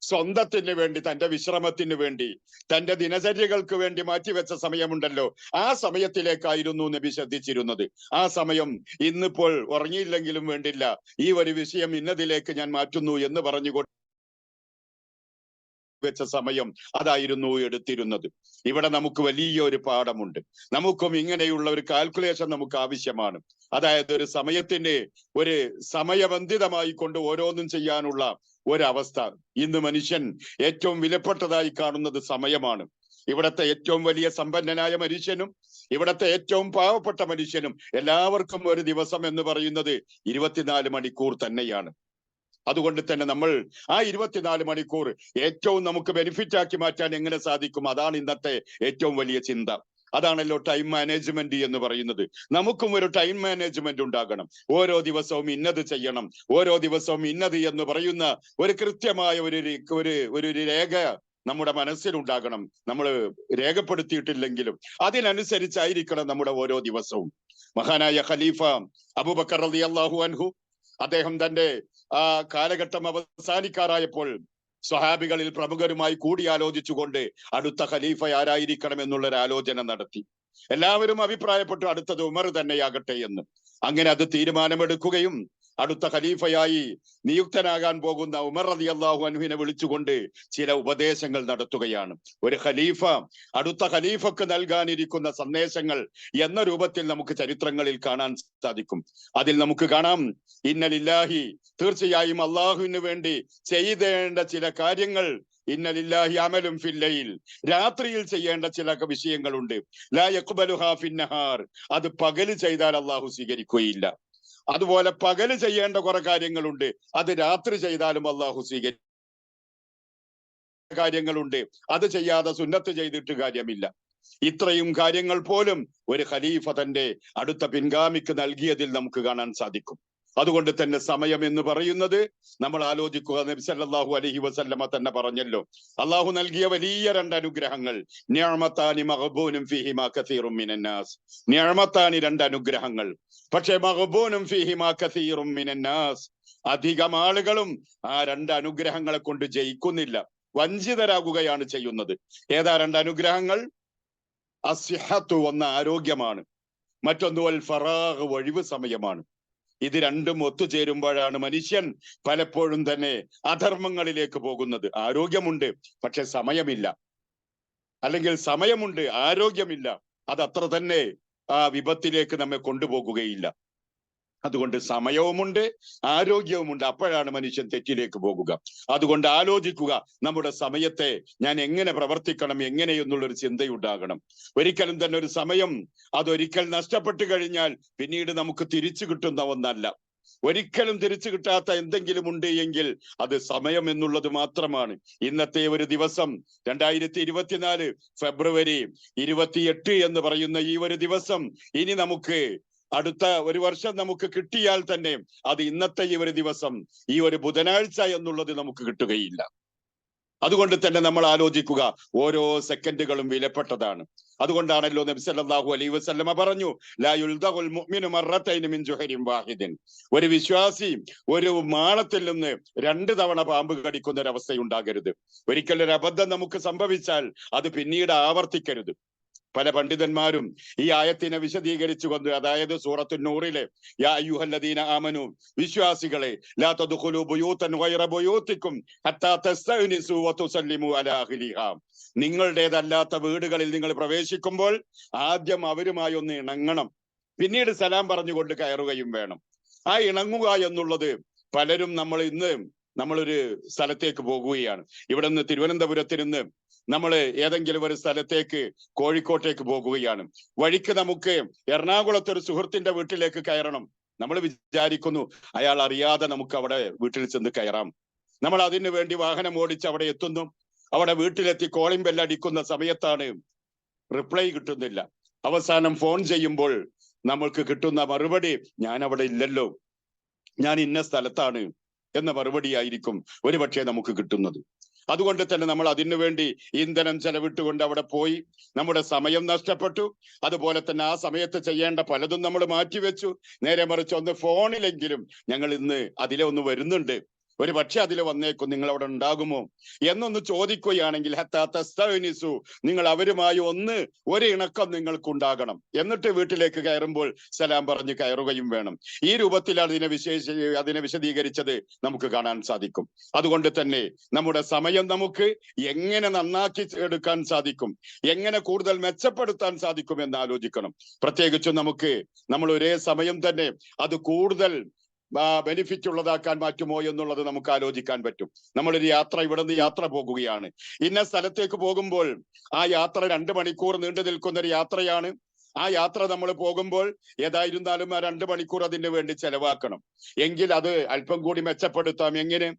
സ്വന്തത്തിന് വേണ്ടി തന്റെ വിശ്രമത്തിന് വേണ്ടി തന്റെ ദിനചര്യകൾക്ക് വേണ്ടി മാറ്റിവെച്ച സമയമുണ്ടല്ലോ. ആ സമയത്തിലേക്കായിരുന്നു നബി ശ്രദ്ധിച്ചിരുന്നത്. ആ സമയം ഇന്നിപ്പോൾ ഉറങ്ങിയില്ലെങ്കിലും വേണ്ടില്ല. ഈ ഒരു വിഷയം ഇന്നതിലേക്ക് ഞാൻ മാറ്റുന്നു എന്ന് പറഞ്ഞുകൊണ്ട് വെച്ച സമയം അതായിരുന്നു എടുത്തിരുന്നത്. ഇവിടെ നമുക്ക് വലിയൊരു പാഠമുണ്ട്. നമുക്കും ഇങ്ങനെയുള്ള ഒരു കാൽക്കുലേഷൻ നമുക്ക് ആവശ്യമാണ്. അതായത് ഒരു സമയത്തിന്റെ ഒരു സമയബന്ധിതമായി കൊണ്ട് ഓരോന്നും ചെയ്യാനുള്ള ഒരവസ്ഥ. ഇന്ന് മനുഷ്യൻ ഏറ്റവും വിലപ്പെട്ടതായി കാണുന്നത് സമയമാണ്. ഇവിടത്തെ ഏറ്റവും വലിയ സമ്പന്നനായ മനുഷ്യനും ഇവിടത്തെ ഏറ്റവും പാവപ്പെട്ട മനുഷ്യനും എല്ലാവർക്കും ഒരു ദിവസം എന്ന് പറയുന്നത് ഇരുപത്തിനാല് മണിക്കൂർ തന്നെയാണ്. അതുകൊണ്ട് തന്നെ നമ്മൾ ആ ഇരുപത്തിനാല് മണിക്കൂർ ഏറ്റവും നമുക്ക് ബെനിഫിറ്റ് ആക്കി മാറ്റാൻ എങ്ങനെ സാധിക്കും? അതാണ് ഇന്നത്തെ ഏറ്റവും വലിയ ചിന്ത. അതാണല്ലോ ടൈം മാനേജ്മെന്റ് എന്ന് പറയുന്നത്. നമുക്കും ഒരു ടൈം മാനേജ്മെന്റ് ഉണ്ടാകണം. ഓരോ ദിവസവും ഇന്നത് ചെയ്യണം. ഓരോ ദിവസവും ഇന്നത് എന്ന് പറയുന്ന ഒരു കൃത്യമായ ഒരു ഒരു ഒരു രേഖ നമ്മുടെ മനസ്സിലുണ്ടാകണം. നമ്മൾ രേഖപ്പെടുത്തിയിട്ടില്ലെങ്കിലും അതിനനുസരിച്ചായിരിക്കണം നമ്മുടെ ഓരോ ദിവസവും. മഹാനായ ഖലീഫ അബൂബക്കർ റളിയല്ലാഹു അൻഹു അദ്ദേഹം തന്റെ ആ കാലഘട്ടം അവസാനിക്കാറായപ്പോൾ സ്വഹാബികളിൽ പ്രമുഖരുമായി കൂടിയാലോചിച്ചുകൊണ്ട് അടുത്ത ഖലീഫ ആരായിരിക്കണം എന്നുള്ളൊരു ആലോചന നടത്തി. എല്ലാവരും അഭിപ്രായപ്പെട്ടു അടുത്തത് ഉമർ തന്നെയാകട്ടെ എന്ന്. അങ്ങനെ അത് തീരുമാനമെടുക്കുകയും അടുത്ത ഖലീഫയായി നിയുക്തനാകാൻ പോകുന്ന ഉമർ റതി അള്ളാഹു അനുഹിനെ വിളിച്ചുകൊണ്ട് ചില ഉപദേശങ്ങൾ നടത്തുകയാണ്. ഒരു ഖലീഫ അടുത്ത ഖലീഫക്ക് നൽകാനിരിക്കുന്ന സന്ദേശങ്ങൾ എന്ന രൂപത്തിൽ നമുക്ക് ചരിത്രങ്ങളിൽ കാണാൻ സാധിക്കും. അതിൽ നമുക്ക് കാണാം ഇന്നലില്ലാഹി തീർച്ചയായും അള്ളാഹുവിന് വേണ്ടി ചെയ്തേണ്ട ചില കാര്യങ്ങൾ ഇന്നലില്ലാഹി അമലും ഫില്ലയിൽ രാത്രിയിൽ ചെയ്യേണ്ട ചില വിഷയങ്ങളുണ്ട്. ലാ യക്ബലുഹാ ഫിന്നഹാർ അത് പകൽ ചെയ്താൽ അള്ളാഹു സ്വീകരിക്കുകയില്ല. അതുപോലെ പകൽ ചെയ്യേണ്ട കുറെ കാര്യങ്ങളുണ്ട്. അത് രാത്രി ചെയ്താലും അള്ളാഹു സ്വീകരി കാര്യങ്ങളുണ്ട്. അത് ചെയ്യാതെ സുന്നത്ത് ചെയ്തിട്ട് കാര്യമില്ല. ഇത്രയും കാര്യങ്ങൾ പോലും ഒരു ഖലീഫ തന്റെ അടുത്ത പിൻഗാമിക്ക് നൽകിയതിൽ നമുക്ക് കാണാൻ സാധിക്കും. അതുകൊണ്ട് തന്നെ സമയം എന്ന് പറയുന്നത് നമ്മൾ ആലോചിക്കുക നബി സല്ലല്ലാഹു അലൈഹി വസല്ലമ തന്നെ പറഞ്ഞല്ലോ. അള്ളാഹു നൽകിയ വലിയ രണ്ട് അനുഗ്രഹങ്ങൾ. ഞാമത്താനി മഹബൂനും ഫീഹിമാ കസീറും മിനന്നാസ്. ഞാമത്താനി രണ്ട് അനുഗ്രഹങ്ങൾ. പക്ഷേ മഹബൂനും ഫീഹിമാ കസീറും മിനന്നാസ്. അധികം ആളുകളും ആ രണ്ട് അനുഗ്രഹങ്ങളെ കൊണ്ട് ജയിക്കുന്നില്ല. വഞ്ചിതരാകുകയാണ് ചെയ്യുന്നത്. ഏതാ രണ്ട് അനുഗ്രഹങ്ങൾ? അസ്ഹത്തു ഒന്ന് ആരോഗ്യമാണ്. മറ്റൊന്ന് വൽ ഫറാഗ് ഒഴിവ് സമയമാണ്. ഇത് രണ്ടും ഒത്തുചേരുമ്പോഴാണ് മനുഷ്യൻ പലപ്പോഴും തന്നെ അധർമ്മങ്ങളിലേക്ക് പോകുന്നത്. ആരോഗ്യമുണ്ട് പക്ഷെ സമയമില്ല. അല്ലെങ്കിൽ സമയമുണ്ട് ആരോഗ്യമില്ല. അത് അത്ര തന്നെ ആ വിപത്തിലേക്ക് നമ്മെ കൊണ്ടുപോകുകയില്ല. അതുകൊണ്ട് സമയവുമുണ്ട് ആരോഗ്യവുമുണ്ട്. അപ്പോഴാണ് മനുഷ്യൻ തെറ്റിലേക്ക് പോകുക. അതുകൊണ്ട് ആലോചിക്കുക നമ്മുടെ സമയത്തെ ഞാൻ എങ്ങനെ പ്രവർത്തിക്കണം എങ്ങനെയെന്നുള്ളൊരു ചിന്തയുണ്ടാകണം. ഒരിക്കലും തന്നെ ഒരു സമയം അതൊരിക്കൽ നഷ്ടപ്പെട്ടു കഴിഞ്ഞാൽ പിന്നീട് നമുക്ക് തിരിച്ചു കിട്ടുന്ന ഒന്നല്ല. ഒരിക്കലും തിരിച്ചു കിട്ടാത്ത എന്തെങ്കിലും ഉണ്ട് എങ്കിൽ അത് സമയം എന്നുള്ളത് മാത്രമാണ്. ഇന്നത്തെ ഒരു ദിവസം രണ്ടായിരത്തി ഇരുപത്തിനാല് ഫെബ്രുവരി ഇരുപത്തിയെട്ട് എന്ന് പറയുന്ന ഈ ഒരു ദിവസം ഇനി നമുക്ക് അടുത്ത ഒരു വർഷം നമുക്ക് കിട്ടിയാൽ തന്നെ അത് ഇന്നത്തെ ഈ ഒരു ദിവസം ഈ ഒരു ബുധനാഴ്ച എന്നുള്ളത് നമുക്ക് കിട്ടുകയില്ല. അതുകൊണ്ട് തന്നെ നമ്മൾ ആലോചിക്കുക ഓരോ സെക്കൻഡുകളും വിലപ്പെട്ടതാണ്. അതുകൊണ്ടാണല്ലോ നബി സല്ലല്ലാഹു അലൈഹി വസല്ലമ പറഞ്ഞു ലാ മുഅ്മിനു മിൻ ജുഹരിൻ വാഹിദിൻ. ഒരു വിശ്വാസി ഒരു മാളത്തിൽ നിന്ന് രണ്ട് തവണ പാമ്പ് കടിക്കുന്ന ഒരു അവസ്ഥയുണ്ടാകരുത് ഒരിക്കൽ ഒരു അബദ്ധം നമുക്ക് സംഭവിച്ചാൽ അത് പിന്നീട് ആവർത്തിക്കരുത്. പല പണ്ഡിതന്മാരും ഈ ആയത്തിനെ വിശദീകരിച്ചു വിശദീകരിച്ചുകൊണ്ട് അതായത് സൂറത്തു നൂറിലെ യാ ആമനു വിശ്വാസികളെ നിങ്ങളുടേതല്ലാത്ത വീടുകളിൽ നിങ്ങൾ പ്രവേശിക്കുമ്പോൾ ആദ്യം അവരുമായി ഒന്ന് ഇണങ്ങണം. പിന്നീട് സലാം പറഞ്ഞുകൊണ്ട് കയറുകയും വേണം. ആ ഇണങ്ങുക എന്നുള്ളത് പലരും നമ്മൾ ഇന്ന് നമ്മളൊരു സ്ഥലത്തേക്ക് പോകുകയാണ്. ഇവിടെ നിന്ന് തിരുവനന്തപുരത്ത് നിന്ന് നമ്മൾ ഏതെങ്കിലും ഒരു സ്ഥലത്തേക്ക് കോഴിക്കോട്ടേക്ക് പോകുകയാണ്. വഴിക്ക് നമുക്ക് എറണാകുളത്ത് ഒരു സുഹൃത്തിന്റെ വീട്ടിലേക്ക് കയറണം. നമ്മൾ വിചാരിക്കുന്നു അയാൾ അറിയാതെ നമുക്ക് അവിടെ വീട്ടിൽ ചെന്ന് കയറാം. നമ്മൾ അതിനു വേണ്ടി വാഹനം ഓടിച്ച് അവിടെ എത്തുന്നു. അവിടെ വീട്ടിലെത്തി കോളിംഗ് ബെല്ലടിക്കുന്ന സമയത്താണ് റിപ്ലൈ കിട്ടുന്നില്ല. അവസാനം ഫോൺ ചെയ്യുമ്പോൾ നമ്മൾക്ക് കിട്ടുന്ന മറുപടി ഞാൻ അവിടെ ഇല്ലല്ലോ. ഞാൻ ഇന്ന സ്ഥലത്താണ്. എന്ന മറുപടിയായിരിക്കും ഒരുപക്ഷെ നമുക്ക് കിട്ടുന്നത്. അതുകൊണ്ട് തന്നെ നമ്മൾ അതിനു വേണ്ടി ഇന്ധനം ചെലവിട്ടുകൊണ്ട് അവിടെ പോയി നമ്മുടെ സമയം നഷ്ടപ്പെട്ടു. അതുപോലെ തന്നെ ആ സമയത്ത് ചെയ്യേണ്ട പലതും നമ്മൾ മാറ്റിവെച്ചു. നേരെ മറിച്ച് ഒന്ന് ഫോണിലെങ്കിലും ഞങ്ങൾ ഇന്ന് അതിലെ ഒന്ന് വരുന്നുണ്ട്. ഒരു പക്ഷെ അതിൽ വന്നേക്കും നിങ്ങൾ അവിടെ ഉണ്ടാകുമോ? എന്നൊന്ന് ചോദിക്കുകയാണെങ്കിൽ ഹത്താത്തു നിങ്ങൾ അവരുമായി ഒന്ന് ഒരു ഇണക്കം നിങ്ങൾക്കുണ്ടാകണം. എന്നിട്ട് വീട്ടിലേക്ക് കയറുമ്പോൾ സലാം പറഞ്ഞ് കയറുകയും വേണം. ഈ രൂപത്തിലാണ് ഇതിനെ വിശേഷ അതിനെ വിശദീകരിച്ചത് നമുക്ക് കാണാൻ സാധിക്കും. അതുകൊണ്ട് തന്നെ നമ്മുടെ സമയം നമുക്ക് എങ്ങനെ നന്നാക്കി എടുക്കാൻ സാധിക്കും എങ്ങനെ കൂടുതൽ മെച്ചപ്പെടുത്താൻ സാധിക്കും എന്ന് ആലോചിക്കണം. പ്രത്യേകിച്ചും നമുക്ക് നമ്മൾ ഒരേ സമയം തന്നെ അത് കൂടുതൽ ബെനിഫിറ്റ് ഉള്ളതാക്കാൻ മാറ്റുമോ എന്നുള്ളത് നമുക്ക് ആലോചിക്കാൻ പറ്റും. നമ്മളൊരു യാത്ര ഇവിടെ നിന്ന് യാത്ര പോകുകയാണ്. ഇന്ന സ്ഥലത്തേക്ക് പോകുമ്പോൾ ആ യാത്ര രണ്ട് മണിക്കൂർ നീണ്ടു നിൽക്കുന്ന ഒരു യാത്രയാണ്. ആ യാത്ര നമ്മൾ പോകുമ്പോൾ ഏതായിരുന്നാലും ആ രണ്ട് മണിക്കൂർ അതിന് വേണ്ടി ചെലവാക്കണം. എങ്കിൽ അത് അല്പം കൂടി മെച്ചപ്പെടുത്താം. എങ്ങനെ?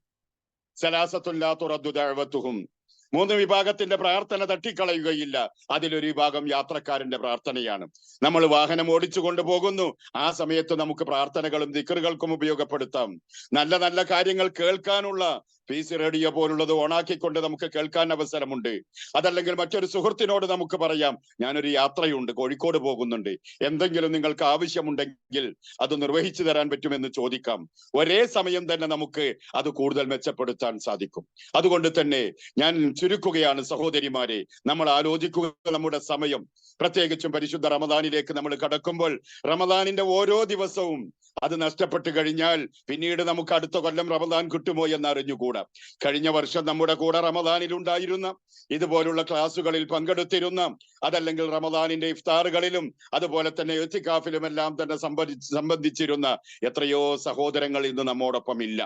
സലാസത്തുല്ലാത്തുറദ്ദുദഴവത്തുഹും മൂന്ന് വിഭാഗത്തിന്റെ പ്രാർത്ഥന തട്ടിക്കളയുകയില്ല. അതിലൊരു വിഭാഗം യാത്രക്കാരന്റെ പ്രാർത്ഥനയാണ്. നമ്മൾ വാഹനം ഓടിച്ചു കൊണ്ടുപോകുന്നു ആ സമയത്ത് നമുക്ക് പ്രാർത്ഥനകളും ദിക്കറുകൾക്കും ഉപയോഗപ്പെടുത്താം. നല്ല നല്ല കാര്യങ്ങൾ കേൾക്കാനുള്ള പി സി റേഡിയോ പോലുള്ളത് ഓണാക്കിക്കൊണ്ട് നമുക്ക് കേൾക്കാൻ അവസരമുണ്ട്. അതല്ലെങ്കിൽ മറ്റൊരു സുഹൃത്തിനോട് നമുക്ക് പറയാം ഞാനൊരു യാത്രയുണ്ട് കോഴിക്കോട് പോകുന്നുണ്ട്. എന്തെങ്കിലും നിങ്ങൾക്ക് ആവശ്യമുണ്ടെങ്കിൽ അത് നിർവഹിച്ചു തരാൻ പറ്റുമെന്ന് ചോദിക്കാം. ഒരേ സമയം തന്നെ നമുക്ക് അത് കൂടുതൽ മെച്ചപ്പെടുത്താൻ സാധിക്കും. അതുകൊണ്ട് തന്നെ ഞാൻ ചുരുക്കുകയാണ് സഹോദരിമാരെ. നമ്മൾ ആലോചിക്കുക നമ്മുടെ സമയം. പ്രത്യേകിച്ചും പരിശുദ്ധ റമദാനിലേക്ക് നമ്മൾ കടക്കുമ്പോൾ റമദാനിന്റെ ഓരോ ദിവസവും അത് നഷ്ടപ്പെട്ടു കഴിഞ്ഞാൽ പിന്നീട് നമുക്ക് അടുത്ത കൊല്ലം റമദാൻ കിട്ടുമോ എന്ന് അറിഞ്ഞുകൂടാ കഴിഞ്ഞ വർഷം നമ്മുടെ കൂടെ റമദാനിൽ ഉണ്ടായിരുന്ന ഇതുപോലുള്ള ക്ലാസ്സുകളിൽ പങ്കെടുത്തിരുന്ന അതല്ലെങ്കിൽ റമദാനിന്റെ ഇഫ്താറുകളിലും അതുപോലെ തന്നെ എത്തിക്കാഫിലും എല്ലാം തന്നെ സംബന്ധിച്ച് സംബന്ധിച്ചിരുന്ന എത്രയോ സഹോദരങ്ങൾ ഇന്ന് നമ്മോടൊപ്പം ഇല്ല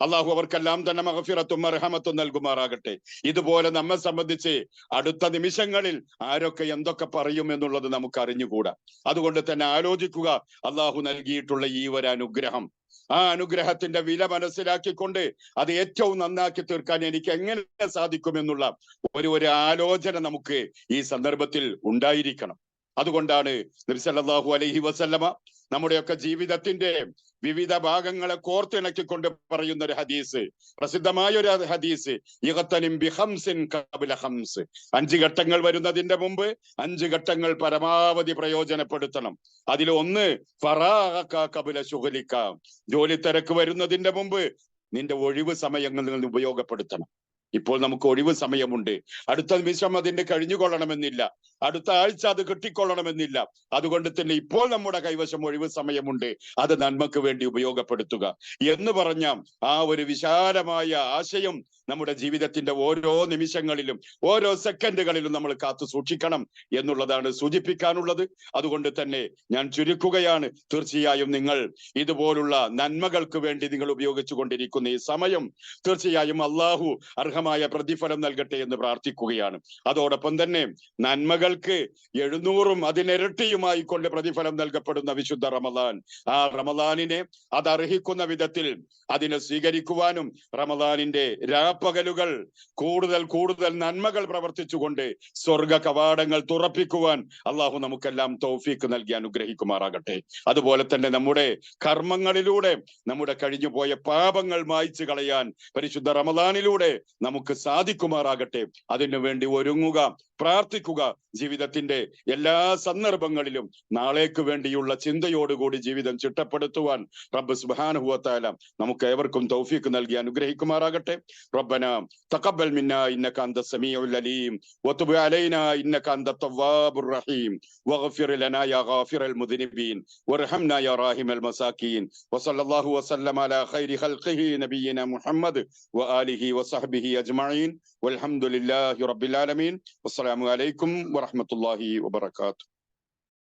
അള്ളാഹു അവർക്കെല്ലാം തന്നെ മഹഫിറത്തും അർഹമത്തും നൽകുമാറാകട്ടെ. ഇതുപോലെ നമ്മെ സംബന്ധിച്ച് അടുത്ത നിമിഷങ്ങളിൽ ആരൊക്കെ എന്തൊക്കെ പറയും എന്നുള്ളത് നമുക്ക് അറിഞ്ഞുകൂടാ. അതുകൊണ്ട് തന്നെ ആലോചിക്കുക അള്ളാഹു നൽകിയിട്ടുള്ള ഈ ഒരു അനുഗ്രഹം. ആ അനുഗ്രഹത്തിന്റെ വില മനസ്സിലാക്കിക്കൊണ്ട് അത് ഏറ്റവും നന്നാക്കി തീർക്കാൻ എനിക്ക് എങ്ങനെ സാധിക്കുമെന്നുള്ള ഒരു ഒരു ആലോചന നമുക്ക് ഈ സന്ദർഭത്തിൽ ഉണ്ടായിരിക്കണം. അതുകൊണ്ടാണ് നബി നബിസല്ലാഹു അലൈഹി വസല്ലമ നമ്മുടെയൊക്കെ ജീവിതത്തിന്റെ വിവിധ ഭാഗങ്ങളെ കോർത്തിണക്കിക്കൊണ്ട് പറയുന്ന ഒരു ഹദീസ് പ്രസിദ്ധമായ ഒരു ഹദീസ് ഹംസ് അഞ്ച് ഘട്ടങ്ങൾ വരുന്നതിന്റെ മുമ്പ് അഞ്ച് ഘട്ടങ്ങൾ പരമാവധി പ്രയോജനപ്പെടുത്തണം. അതിൽ ഒന്ന് കബില ശുഹലിക്ക ജോലി തിരക്ക് വരുന്നതിന്റെ മുമ്പ് നിന്റെ ഒഴിവ് സമയങ്ങൾ ഉപയോഗപ്പെടുത്തണം. ഇപ്പോൾ നമുക്ക് ഒഴിവ് സമയമുണ്ട്. അടുത്ത നിമിഷം അതിന്റെ കഴിഞ്ഞുകൊള്ളണമെന്നില്ല അടുത്ത ആഴ്ച അത് കിട്ടിക്കൊള്ളണമെന്നില്ല. അതുകൊണ്ട് തന്നെ ഇപ്പോൾ നമ്മുടെ കൈവശം ഒഴിവ് സമയമുണ്ട്. അത് നന്മക്ക് വേണ്ടി ഉപയോഗപ്പെടുത്തുക. എന്ന് പറഞ്ഞ ആ ഒരു വിശാലമായ ആശയം നമ്മുടെ ജീവിതത്തിന്റെ ഓരോ നിമിഷങ്ങളിലും ഓരോ സെക്കൻഡുകളിലും നമ്മൾ കാത്തു സൂക്ഷിക്കണം എന്നുള്ളതാണ് സൂചിപ്പിക്കാനുള്ളത്. അതുകൊണ്ട് തന്നെ ഞാൻ ചുരുക്കുകയാണ്. തീർച്ചയായും നിങ്ങൾ ഇതുപോലുള്ള നന്മകൾക്ക് വേണ്ടി നിങ്ങൾ ഉപയോഗിച്ചു കൊണ്ടിരിക്കുന്ന ഈ സമയം തീർച്ചയായും അള്ളാഹു അർഹമായ പ്രതിഫലം നൽകട്ടെ എന്ന് പ്രാർത്ഥിക്കുകയാണ്. അതോടൊപ്പം തന്നെ നന്മകൾക്ക് എഴുന്നൂറും അതിനിരട്ടിയുമായി കൊണ്ട് പ്രതിഫലം നൽകപ്പെടുന്ന വിശുദ്ധ റമദാൻ. ആ റമദാനിനെ അത് അർഹിക്കുന്ന വിധത്തിൽ അതിനെ സ്വീകരിക്കുവാനും റമദാനിന്റെ രാപ്പകലുകൾ കൂടുതൽ കൂടുതൽ നന്മകൾ പ്രവർത്തിച്ചുകൊണ്ട് സ്വർഗ കവാടങ്ങൾ തുറപ്പിക്കുവാൻ അള്ളാഹു നമുക്കെല്ലാം തൗഫീക്ക് നൽകി അനുഗ്രഹിക്കുമാറാകട്ടെ. അതുപോലെ തന്നെ നമ്മുടെ കർമ്മങ്ങളിലൂടെ നമ്മുടെ കഴിഞ്ഞുപോയ പാപങ്ങൾ മായ്ച്ചു കളയാൻ പരിശുദ്ധ റമദാനിലൂടെ നമുക്ക് സാധിക്കുമാറാകട്ടെ. അതിനുവേണ്ടി ഒരുങ്ങുക പ്രാർത്ഥിക്കുക ജീവിതത്തിന്റെ എല്ലാ സന്ദർഭങ്ങളിലും നാളേക്ക് വേണ്ടിയുള്ള ചിന്തയോടുകൂടി ജീവിതം ചിട്ടപ്പെടുത്തുവാൻ റബ്ബ് സുബാനുഹുവത്താല നമുക്ക് ഏവർക്കും തൗഫീക്ക് നൽകി അനുഗ്രഹിക്കുമാറാകട്ടെ. ربنا. تقبل منا إنك أنت السميع العليم. وتب علينا إنك أنت التواب الرحيم. واغفر لنا يا غافر المذنبين. وارحمنا يا راحم المساكين. وصلى الله وسلم على خير خلقه نبينا محمد وآله وصحبه أجمعين. والحمد لله رب العالمين. والسلام عليكم ورحمة الله وبركاته.